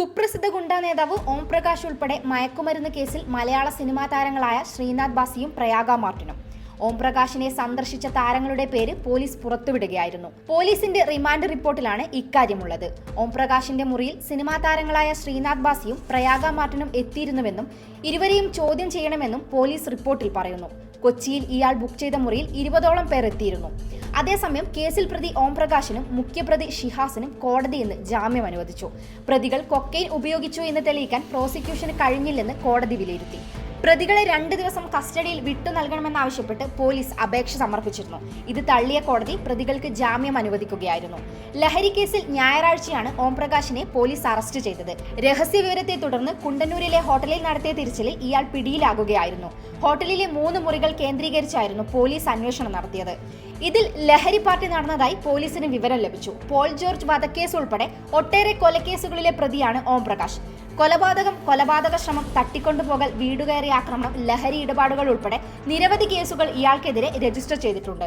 കുപ്രസിദ്ധ ഗുണ്ടാ നേതാവ് ഓം പ്രകാശ് ഉൾപ്പെടെ മയക്കുമരുന്ന് കേസിൽ മലയാള സിനിമാ താരങ്ങളായ ശ്രീനാഥ് ബാസിയും പ്രയാഗ മാർട്ടിനും. ഓം പ്രകാശിനെ സന്ദർശിച്ച താരങ്ങളുടെ പേര് പോലീസ് പുറത്തുവിടുകയായിരുന്നു. പോലീസിന്റെ റിമാൻഡ് റിപ്പോർട്ടിലാണ് ഇക്കാര്യമുള്ളത്. ഓം പ്രകാശിന്റെ മുറിയിൽ സിനിമാ താരങ്ങളായ ശ്രീനാഥ് ബാസിയും പ്രയാഗ മാർട്ടിനും എത്തിയിരുന്നുവെന്നും ഇരുവരെയും ചോദ്യം ചെയ്യണമെന്നും പോലീസ് റിപ്പോർട്ടിൽ പറയുന്നു. കൊച്ചിയിൽ ഇയാൾ ബുക്ക് ചെയ്ത മുറിയിൽ ഇരുപതോളം പേർ എത്തിയിരുന്നു. അതേസമയം കേസിൽ പ്രതി ഓം പ്രകാശിനും മുഖ്യപ്രതി ഷിഹാസിനും കോടതി ഇന്ന് ജാമ്യം അനുവദിച്ചു. പ്രതികൾ കൊക്കെയിൻ ഉപയോഗിച്ചു എന്ന് തെളിയിക്കാൻ പ്രോസിക്യൂഷന് കഴിഞ്ഞില്ലെന്ന് കോടതി വിലയിരുത്തി. പ്രതികളെ രണ്ട് ദിവസം കസ്റ്റഡിയിൽ വിട്ടു നൽകണമെന്നാവശ്യപ്പെട്ട് പോലീസ് അപേക്ഷ സമർപ്പിച്ചിരുന്നു. ഇത് തള്ളിയ കോടതി പ്രതികൾക്ക് ജാമ്യം അനുവദിക്കുകയായിരുന്നു. ലഹരി കേസിൽ ഞായറാഴ്ചയാണ് ഓംപ്രകാശിനെ പോലീസ് അറസ്റ്റ് ചെയ്തത്. രഹസ്യ വിവരത്തെ തുടർന്ന് കുണ്ടന്നൂരിലെ ഹോട്ടലിൽ നടത്തിയ തിരച്ചിലിൽ ഇയാൾ പിടിയിലാകുകയായിരുന്നു. ഹോട്ടലിലെ മൂന്ന് മുറികൾ കേന്ദ്രീകരിച്ചായിരുന്നു പോലീസ് അന്വേഷണം നടത്തിയത്. ഇതിൽ ലഹരി പാർട്ടി നടന്നതായി പോലീസിന് വിവരം ലഭിച്ചു. പോൾ ജോർജ് വധക്കേസ് ഉൾപ്പെടെ ഒട്ടേറെ കൊലക്കേസുകളിലെ പ്രതിയാണ് ഓം പ്രകാശ് കൊലപാതകം കൊലപാതക ശ്രമം തട്ടിക്കൊണ്ടുപോകൽ വീടുകയറി ആക്രമണം ലഹരി ഇടപാടുകൾ ഉൾപ്പെടെ നിരവധി കേസുകൾ ഇയാൾക്കെതിരെ രജിസ്റ്റർ ചെയ്തിട്ടുണ്ട്.